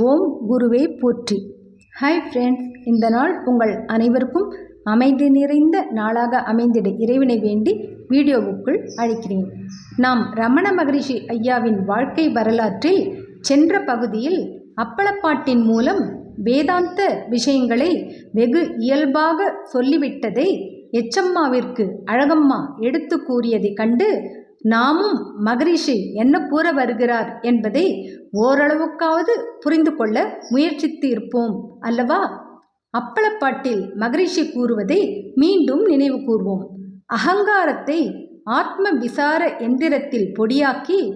ஓம் குருவே போற்றி. Hi friends இந்த நாள் உங்கள் அனைவருக்கும் அமைதி நிறைந்த நாளாக அமைந்திட இறைவனை வேண்டி வீடியோவுக்குள் அழைக்கிறேன். நாம் ரமண மகரிஷி ஐயாவின் வாழ்க்கை வரலாற்றில் சென்ற பகுதியில் அப்பளப்பாட்டின் மூலம் வேதாந்த விஷயங்களை வெகு இயல்பாக சொல்லிவிட்டதை எச்சம்மாவிற்கு அழகம்மா எடுத்து கூறியதைக் கண்டு நாமும் மகரிஷி என்ன கூற வருகிறார் என்பதை ஓரளவுக்காவது புரிந்து கொள்ள முயற்சித்து இருப்போம் அல்லவா? அப்பளப்பாட்டில் மகரிஷி கூறுவதை மீண்டும் நினைவு கூர்வோம். அகங்காரத்தை ஆத்ம விசார எந்திரத்தில் பொடியாக்கி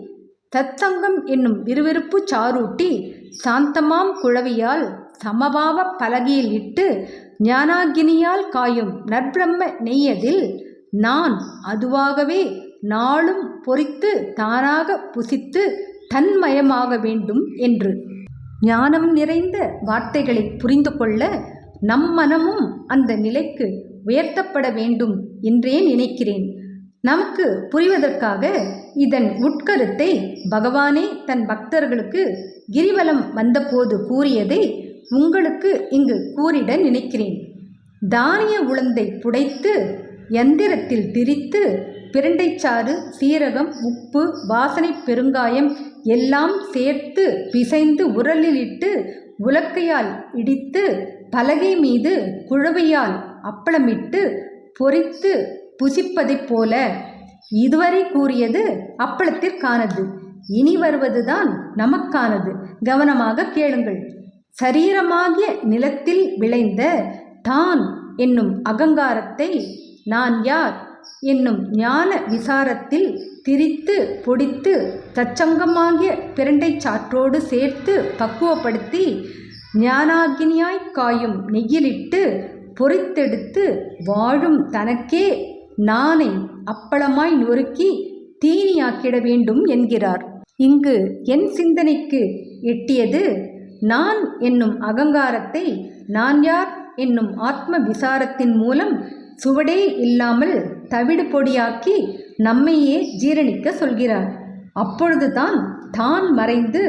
தத்தங்கம் என்னும் விறுவிறுப்பு சாரூட்டி சாந்தமாம் குழவியால் சமபாவ பலகையில் இட்டு ஞானாகினியால் காயும் நற்பிரம்ம நெய்யதில் நான் அதுவாகவே நாளும் பொறித்து தானாக புசித்து தன்மயமாக வேண்டும் என்று. ஞானம் நிறைந்த வார்த்தைகளை புரிந்து கொள்ள நம் மனமும் அந்த நிலைக்கு உயர்த்தப்பட வேண்டும் என்றே நினைக்கிறேன். நமக்கு புரிவதற்காக இதன் உட்கருத்தை பகவானே தன் பக்தர்களுக்கு கிரிவலம் வந்தபோது கூறியதை உங்களுக்கு இங்கு கூறிட நினைக்கிறேன். தானிய உளுந்தை புடைத்து யந்திரத்தில் திரித்து பிரண்டைச்சாறு சீரகம் உப்பு வாசனை பெருங்காயம் எல்லாம் சேர்த்து பிசைந்து உரலில் இட்டு உலக்கையால் இடித்து பலகை மீது குழவையால் அப்பளமிட்டு பொரித்து புசிப்பதைப் போல. இதுவரை கூறியது அப்பளத்திற்கானது. இனி வருவதுதான் நமக்கானது. கவனமாக கேளுங்கள். சரீரமாகிய நிலத்தில் விளைந்த தான் என்னும் அகங்காரத்தை நான் யார்? என்னும் ஞான விசாரத்தில் திரித்து பொடித்து தச்சங்கமாகிய பிரண்டை சாற்றோடு சேர்த்து பக்குவப்படுத்தி ஞானாகினியாய் காயும் நெய்யிலிட்டு பொறித்தெடுத்து வாழும் தனக்கே நானை அப்பளமாய் நொறுக்கி தீனியாக்கிட வேண்டும் என்கிறார். இங்கு என் சிந்தனைக்கு எட்டியது நான் என்னும் அகங்காரத்தை நான் யார் என்னும் ஆத்ம விசாரத்தின் மூலம் சுவடே இல்லாமல் தவிடு பொடியாக்கி நம்மையே ஜீரணிக்க சொல்கிறார். அப்பொழுதுதான் தான் மறைந்து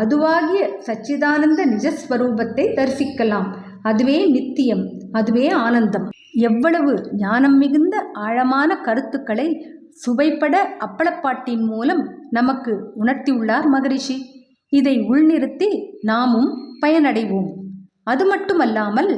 அதுவாகிய சச்சிதானந்த நிஜஸ்வரூபத்தை தரிசிக்கலாம். அதுவே நித்தியம் அதுவே ஆனந்தம். எவ்வளவு ஞானம் மிகுந்த ஆழமான கருத்துக்களை சுவைப்பட அப்பளப்பாட்டின் மூலம் நமக்கு உணர்த்தியுள்ளார் மகரிஷி. இதை உள்நிறுத்தி நாமும் பயனடைவோம். அது மட்டுமல்லாமல்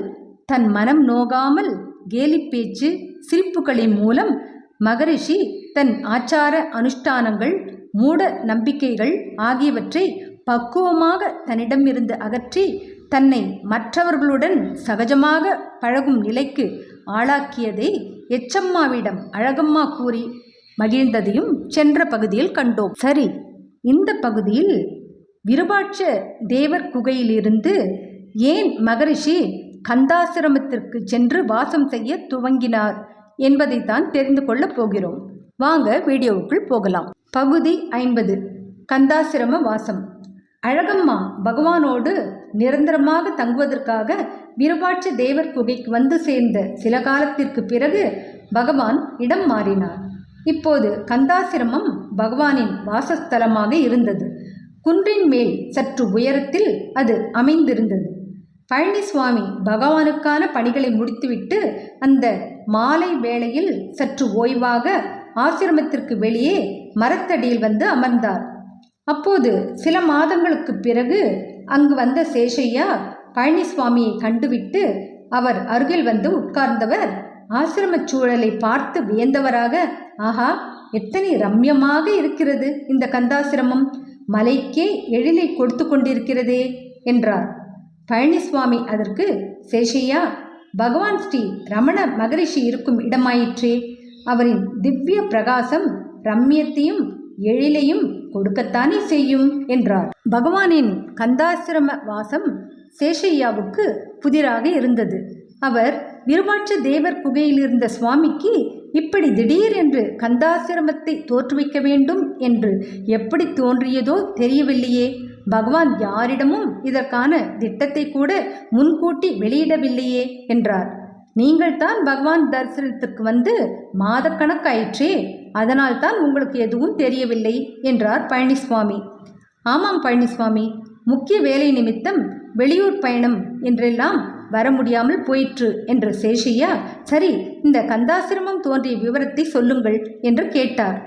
தன் மனம் நோகாமல் கேலி பேச்சு சிரிப்புகளின் மூலம் மகரிஷி தன் ஆச்சார அனுஷ்டானங்கள் மூட நம்பிக்கைகள் ஆகியவற்றை பக்குவமாக தன்னிடமிருந்து அகற்றி தன்னை மற்றவர்களுடன் சகஜமாக பழகும் நிலைக்கு ஆளாக்கியதை எச்சம்மாவிடம் அழகம்மா கூறி மகிழ்ந்ததையும் சென்ற பகுதியில் கண்டோம். சரி இந்த பகுதியில் விருபாட்ச தேவர் குகையிலிருந்து ஏன் மகரிஷி கந்தாசிரமத்திற்கு சென்று வாசம் செய்ய துவங்கினார் என்பதை தான் தெரிந்து கொள்ளப் போகிறோம். வாங்க வீடியோவுக்குள் போகலாம். பகுதி ஐம்பது. கந்தாசிரம வாசம். அழகம்மா பகவானோடு நிரந்தரமாக தங்குவதற்காக விருபாட்ச தேவர் குகைக்கு வந்து சேர்ந்த சில காலத்திற்கு பிறகு பகவான் இடம் மாறினார். இப்போது கந்தாசிரமம் பகவானின் வாசஸ்தலமாக இருந்தது. குன்றின் மேல் சற்று உயரத்தில் அது அமைந்திருந்தது. பழனிசுவாமி பகவானுக்கான பணிகளை முடித்துவிட்டு அந்த மாலை வேளையில் சற்று ஓய்வாக ஆசிரமத்திற்கு வெளியே மரத்தடியில் வந்து அமர்ந்தார். அப்போது சில மாதங்களுக்கு பிறகு அங்கு வந்த சேஷையா பழனிசுவாமியை கண்டுவிட்டு அவர் அருகில் வந்து உட்கார்ந்தவர். ஆசிரமச் சூழலை பார்த்து வியந்தவராக ஆஹா எத்தனை ரம்யமாக இருக்கிறது இந்த கந்தாசிரமம். மலைக்கே எழிலை கொடுத்து கொண்டிருக்கிறதே என்றார். பழனிசுவாமி அதற்கு சேஷையா பகவான் ஸ்ரீ ரமண மகரிஷி இருக்கும் இடமாயிற்றே. அவரின் திவ்ய பிரகாசம் ரம்யத்தையும் எழிலையும் கொடுக்கத்தானே செய்யும் என்றார். பகவானின் கந்தாசிரம வாசம் சேஷையாவுக்கு புதிராக இருந்தது. அவர் விருபாட்ச தேவர் குகையிலிருந்த சுவாமிக்கு இப்படி திடீர் என்று கந்தாசிரமத்தை தோற்றுவிக்க வேண்டும் என்று எப்படி தோன்றியதோ தெரியவில்லையே. பகவான் யாரிடமும் இதற்கான திட்டத்தை கூட முன்கூட்டி வெளியிடவில்லையே என்றார். நீங்கள் தான் பகவான் தரிசனத்திற்கு வந்து மாதக்கணக்காயிற்றே அதனால் தான் உங்களுக்கு எதுவும் தெரியவில்லை என்றார் பழனிசுவாமி. ஆமாம் பழனிசுவாமி முக்கிய வேலை நிமித்தம் வெளியூர் பயணம் என்றெல்லாம் வர முடியாமல் போயிற்று என்ற சேஷையா சரி இந்த கந்தாசிரமம் தோன்றிய விவரத்தை சொல்லுங்கள் என்று கேட்டார்.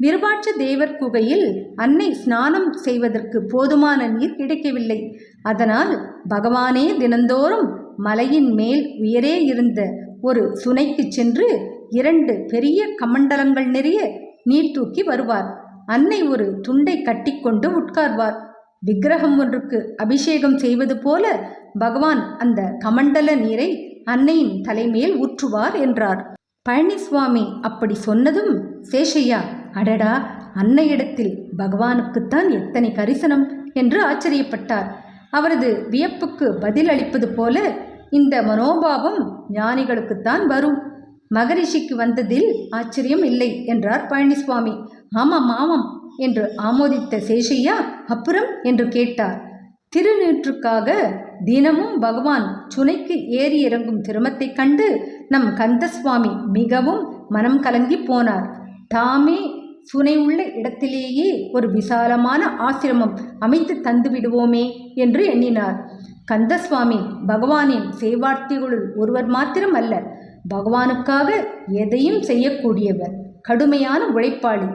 விருபாட்ச தேவர் குகையில் அன்னை ஸ்நானம் செய்வதற்கு போதுமான நீர் கிடைக்கவில்லை. அதனால் பகவானே தினந்தோறும் மலையின் மேல் உயரே இருந்த ஒரு சுனைக்கு சென்று இரண்டு பெரிய கமண்டலங்கள் நிறைய நீர் தூக்கி வருவார். அன்னை ஒரு துண்டை கட்டிக்கொண்டு உட்கார்வார். விக்கிரகம் ஒன்றுக்கு அபிஷேகம் செய்வது போல பகவான் அந்த கமண்டல நீரை அன்னையின் தலைமேல் ஊற்றுவார் என்றார். பழனிசுவாமி அப்படி சொன்னதும் சேஷையா அடடா அன்னையிடத்தில் பகவானுக்குத்தான் எத்தனை கரிசனம் என்று ஆச்சரியப்பட்டார். அவரது வியப்புக்கு பதில் அளிப்பது போல இந்த மனோபாவம் ஞானிகளுக்குத்தான் வரும். மகரிஷிக்கு வந்ததில் ஆச்சரியம் இல்லை என்றார் பழனிசுவாமி. ஆமாம் ஆமாம் என்று ஆமோதித்த சேஷையா அப்புறம் என்று கேட்டார். திருநீற்றுக்காக தினமும் பகவான் சுனைக்கு ஏறி இறங்கும் திருமத்தைக் கண்டு நம் கந்தசுவாமி மிகவும் மனம் கலங்கி போனார். தாமே சுனை உள்ள இடத்திலேயே ஒரு விசாலமான ஆசிரமம் அமைத்து தந்துவிடுவோமே என்று எண்ணினார். கந்தசுவாமி பகவானின் சேவார்த்திகளுள் ஒருவர் மாத்திரம் அல்ல பகவானுக்காக எதையும் செய்யக்கூடியவர் கடுமையான உழைப்பாளி.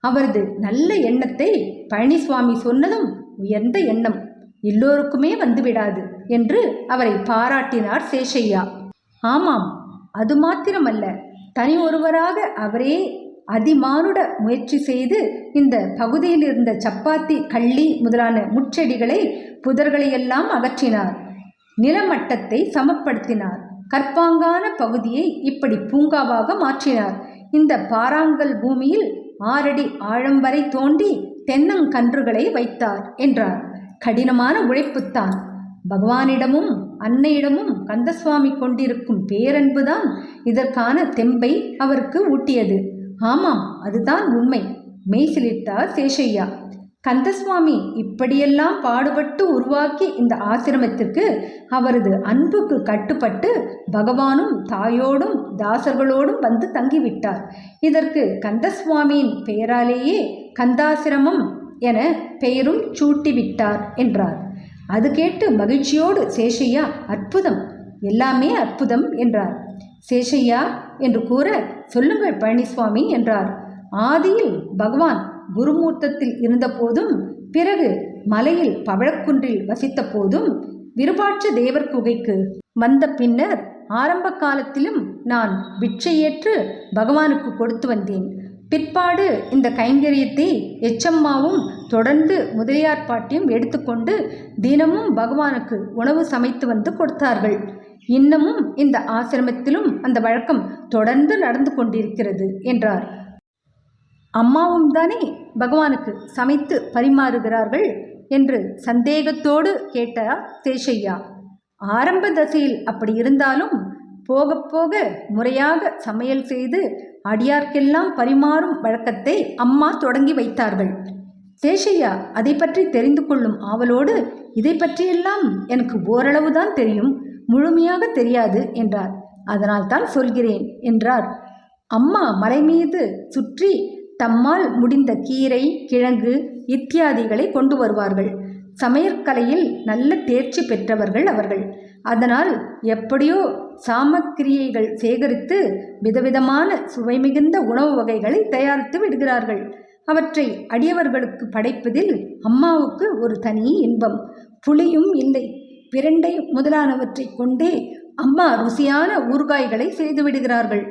அவரது நல்ல எண்ணத்தை பழனிசுவாமி சொன்னதும் உயர்ந்த எண்ணம் எல்லோருக்குமே வந்துவிடாது என்று அவரை பாராட்டினார் சேஷையா ஆமாம் அது மாத்திரமல்ல தனி ஒருவராக அவரே அதிமானுட முயற்சி செய்து இந்த பகுதியில் இருந்த சப்பாத்தி கள்ளி முதலான முச்செடிகளை புதர்களையெல்லாம் அகற்றினார். நிலமட்டத்தை சமப்படுத்தினார். கற்பாங்கான பகுதியை இப்படி பூங்காவாக மாற்றினார். இந்த பாறாங்கல் பூமியில் ஆறடி ஆழம் வரை தோண்டி தென்னங்கன்றுகளை வைத்தார் என்றார். கடினமான உழைப்புத்தான். பகவானிடமும் அன்னையிடமும் கந்தசுவாமி கொண்டிருக்கும் பேரன்புதான் இதற்கான தெம்பை அவருக்கு ஊட்டியது. ஆமாம் அதுதான் உண்மை. மெய்சிலிட்டார் சேஷையா கந்தசுவாமி இப்படியெல்லாம் பாடுபட்டு உருவாக்கி இந்த ஆசிரமத்திற்கு அவரது அன்புக்கு கட்டுப்பட்டு பகவானும் தாயோடும் தாசர்களோடும் வந்து தங்கிவிட்டார். இதற்கு கந்தசுவாமியின் பெயராலேயே கந்தாசிரமம் என பெயரும் சூட்டிவிட்டார் என்றார். அது கேட்டு மகிழ்ச்சியோடு சேஷையா அற்புதம் எல்லாமே அற்புதம் என்றார். சேஷையா என்று கூற சொல்லுங்கள் பழனிசுவாமி என்றார். ஆதியில் பகவான் குருமூர்த்தத்தில் இருந்தபோதும் பிறகு மலையில் பவழக்குன்றில் வசித்த போதும் விருபாட்ச தேவர் குகைக்கு வந்த பின்னர் ஆரம்ப காலத்திலும் நான் பிட்சையேற்று பகவானுக்கு கொடுத்து வந்தேன். பிற்பாடு இந்த கைங்கரியத்தை எச்சம்மாவும் தொடர்ந்து முதலியார் பாட்டியும் எடுத்துக்கொண்டு தினமும் பகவானுக்கு உணவு சமைத்து வந்து கொடுத்தார்கள். இன்னமும் இந்த ஆசிரமத்திலும் அந்த வழக்கம் தொடர்ந்து நடந்து கொண்டிருக்கிறது என்றார். அம்மாவும் தானே பகவானுக்கு சமைத்து பரிமாறுகிறார்கள் என்று சந்தேகத்தோடு கேட்டார் சேஷையா ஆரம்ப தசையில் அப்படி இருந்தாலும் போக போக முறையாக சமையல் செய்து அடியார்க்கெல்லாம் பரிமாறும் வழக்கத்தை அம்மா தொடங்கி வைத்தார்கள். சேஷையா அதை பற்றி தெரிந்து கொள்ளும் ஆவலோடு இதை பற்றியெல்லாம் எனக்கு ஓரளவுதான் தெரியும். முழுமையாக தெரியாது என்றார். அதனால் தான் சொல்கிறேன் என்றார். அம்மா மலை மீது சுற்றி தம்மால் முடிந்த கீரை கிழங்கு இத்தியாதிகளை கொண்டு வருவார்கள். சமையற்கலையில் நல்ல தேர்ச்சி பெற்றவர்கள் அவர்கள். அதனால் எப்படியோ சாமக்கிரியைகள் சேகரித்து விதவிதமான சுவை மிகுந்த உணவு வகைகளை தயாரித்து விடுகிறார்கள். அவற்றை அடியவர்களுக்கு படைப்பதில் அம்மாவுக்கு ஒரு தனி இன்பம். புளியும் இல்லை. பிரண்டை முதலானவற்றை கொண்டே அம்மா ருசியான ஊறுகாய்களை செய்து விடுகிறார்கள்.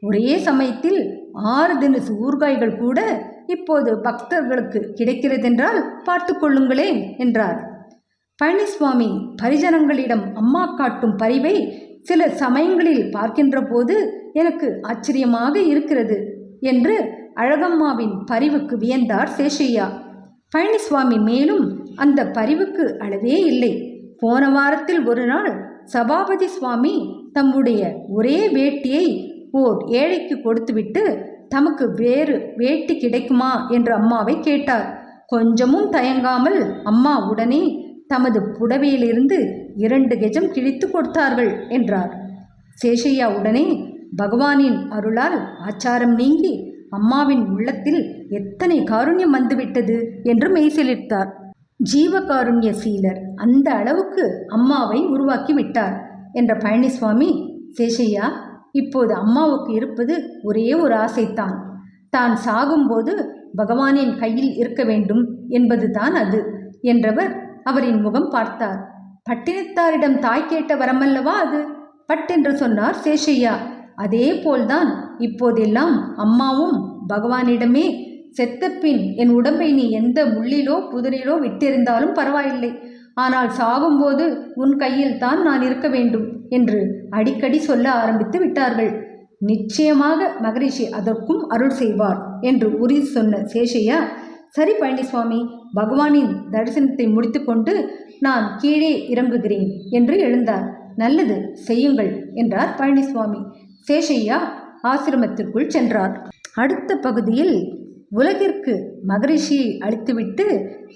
ஒரே சமயத்தில் ஆறு தினசு ஊறுகாய்கள் கூட இப்போது பக்தர்களுக்கு கிடைக்கிறதென்றால் பார்த்து கொள்ளுங்களேன் என்றார். பழனிசுவாமி பரிஜனங்களிடம் அம்மா காட்டும் பரிவை சில சமயங்களில் பார்க்கின்ற போது எனக்கு ஆச்சரியமாக இருக்கிறது என்று அழகம்மாவின் பரிவுக்கு வியந்தார் சேஷையா பழனிசுவாமி மேலும் அந்த பரிவுக்கு அளவே இல்லை. போன வாரத்தில் ஒரு நாள் சபாபதி சுவாமி தம்முடைய ஒரே வேட்டியை ஓர் ஏழைக்கு கொடுத்துவிட்டு தமக்கு வேறு வேட்டி கிடைக்குமா என்று அம்மாவை கேட்டார். கொஞ்சமும் தயங்காமல் அம்மா உடனே தமது புடவையிலிருந்து இரண்டு கெஜம் கிழித்து கொடுத்தார்கள் என்றார். சேஷையா உடனே பகவானின் அருளால் ஆச்சாரம் நீங்கி அம்மாவின் உள்ளத்தில் எத்தனை காருண்யம் வந்துவிட்டது என்று மெய்சிலிர்த்தார். ஜீவகாருண்ய சீலர் அந்த அளவுக்கு அம்மாவை உருவாக்கி விட்டார் என்ற பழனிசுவாமி சேஷையா இப்போது அம்மாவுக்கு இருப்பது ஒரே ஒரு ஆசைத்தான். தான் சாகும்போது பகவானின் கையில் இருக்க வேண்டும் என்பதுதான் அது என்றவர் அவரின் முகம் பார்த்தார். பட்டினத்தாரிடம் தாய் கேட்ட வரமல்லவா அது? பட்டென்று சொன்னார் சேஷையா அதே போல்தான் இப்போதெல்லாம் அம்மாவும் பகவானிடமே செத்தப்பின் என் உடம்பை நீ எந்த முள்ளிலோ புதரிலோ விட்டிருந்தாலும் பரவாயில்லை. ஆனால் சாகும்போது உன் கையில் தான் நான் இருக்க வேண்டும் என்று அடிக்கடி சொல்ல ஆரம்பித்து விட்டார்கள். நிச்சயமாக மகரிஷி அதற்கும் அருள் செய்வார் என்று உறுதி சொன்ன சேஷையா சரி பழனிசுவாமி பகவானின் தரிசனத்தை முடித்துக்கொண்டு நான் கீழே இறங்குகிறேன் என்று எழுந்தார். நல்லது செய்யுங்கள் என்றார் பழனிசுவாமி. சேஷையா ஆசிரமத்திற்குள் சென்றார். அடுத்த பகுதியில் உலகிற்கு மகரிஷியை அழித்துவிட்டு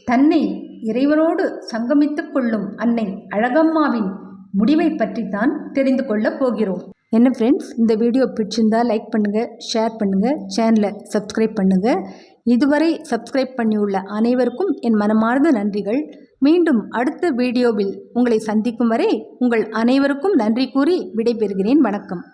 தன்னை இறைவனோடு சங்கமித்துக் கொள்ளும் அன்னை அழகம்மாவின் முடிவை பற்றி தான் தெரிந்து கொள்ளப் போகிறோம். என்ன ஃப்ரெண்ட்ஸ் இந்த வீடியோ பிடிச்சிருந்தா லைக் பண்ணுங்கள் ஷேர் பண்ணுங்கள் சேனலை சப்ஸ்கிரைப் பண்ணுங்கள் இதுவரை சப்ஸ்கிரைப் பண்ணியுள்ள அனைவருக்கும் என் மனமார்ந்த நன்றிகள். மீண்டும் அடுத்த வீடியோவில் உங்களை சந்திக்கும் வரை உங்கள் அனைவருக்கும் நன்றி கூறி விடைபெறுகிறேன். வணக்கம்.